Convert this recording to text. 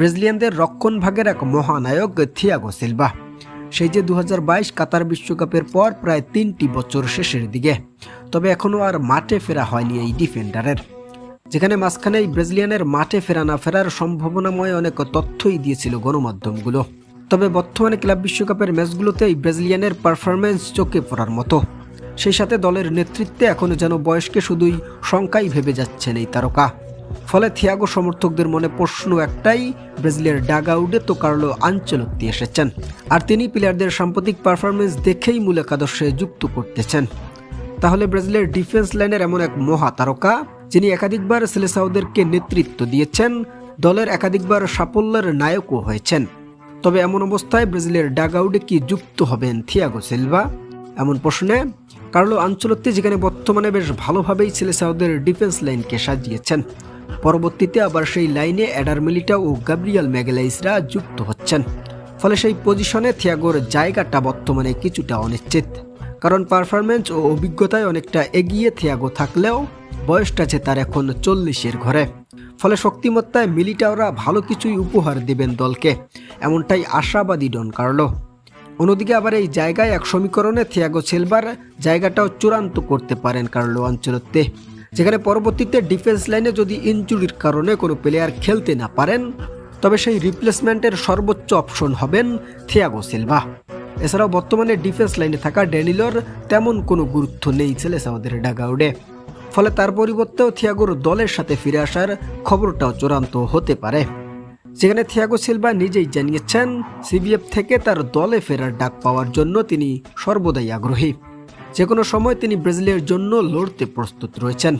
ব্রাজিলিয়ানদের রক্ষণ ভাগের এক মহানায়ক থিয়াগো সিলভা। সেই যে দু হাজার বাইশ কাতার বিশ্বকাপের পর প্রায় তিনটি বছর শেষের দিকে। তবে এখনও আর মাঠে ফেরা হয়নি এই ডিফেন্ডারের। যেখানে মাঝখানে ব্রাজিলিয়ানের মাঠে ফেরা না ফেরার সম্ভাবনাময় অনেক তথ্যই দিয়েছিল গণমাধ্যমগুলো। তবে বর্তমানে ক্লাব বিশ্বকাপের ম্যাচগুলোতে এই ব্রাজিলিয়ানের পারফরম্যান্স চোখে পড়ার মতো। সেই সাথে দলের নেতৃত্বে এখনও যেন বয়সকে শুধুই শঙ্কাই ভেবে যাচ্ছেন এই তারকা। ফলে থিয়াগো সমর্থকদের মনে প্রশ্ন একটাই, ব্রাজিলের ডাগাউডে তো কার্লো আঞ্চলত্তি এসেছেন। আর তিনি প্লেয়ারদের সাম্প্রতিক পারফরমেন্স দেখেই মূল একাদশে যুক্ত করতেছেন। তাহলে ব্রাজিলের ডিফেন্স লাইনের এমন এক মহা তারকা, যিনি একাধিকবার সেলেসাউদেরকে নেতৃত্ব দিয়েছেন, দলের একাধিকবার সাফল্যের নায়কও হয়েছেন। তবে এমন অবস্থায় ব্রাজিলের ডাগাউডে কি যুক্ত হবেন থিয়াগো সিলভা? এমন প্রশ্নে, কার্লো আঞ্চলত্তি যেখানে বর্তমানে বেশ ভালোভাবেই সেলেসাউদের ডিফেন্স লাইনকে সাজিয়েছেন। পরবর্তীতে আবার সেই লাইনে অ্যাডার মিলিটা ও গাব্রিয়াল ম্যাগেলাইসরা যুক্ত হচ্ছেন। ফলে সেই পজিশনে থিয়াগোর জায়গাটা বর্তমানে কিছুটা অনিশ্চিত। কারণ পারফরমেন্স ও অভিজ্ঞতায় অনেকটা এগিয়ে থিয়াগো থাকলেও বয়সটা আছে তার এখন চল্লিশের ঘরে। ফলে শক্তিমত্তায় মিলিটাওরা ভালো কিছুই উপহার দেবেন দলকে, এমনটাই আশাবাদী ডন কার্লো। অন্যদিকে আবার এই জায়গায় এক সমীকরণে থিয়াগো সিলভার জায়গাটাও চূড়ান্ত করতে পারেন কার্লো অঞ্চলতে যেখানে পরবর্তীতে ডিফেন্স লাইনে যদি ইনজুরির কারণে কোনো প্লেয়ার খেলতে না পারেন, তবে সেই রিপ্লেসমেন্টের সর্বোচ্চ অপশন হবেন থিয়াগো সিলভা এছাড়াও বর্তমানে ডিফেন্স লাইনে থাকা ড্যানিলোর তেমন কোনো গুরুত্ব নেই ছেলে সাউদের ডাগাউডে ফলে তার পরিবর্তেও থিয়াগোর দলের সাথে ফিরে আসার খবরটাও চূড়ান্ত হতে পারে। যেখানে থিয়াগো সিলভা নিজেই জানিয়েছেন সিবিএফ থেকে তার দলে ফেরার ডাক পাওয়ার জন্য তিনি সর্বদাই আগ্রহী। যে কোনো সময় তিনি ব্রাজিলের জন্য লড়তে প্রস্তুত রয়েছেন।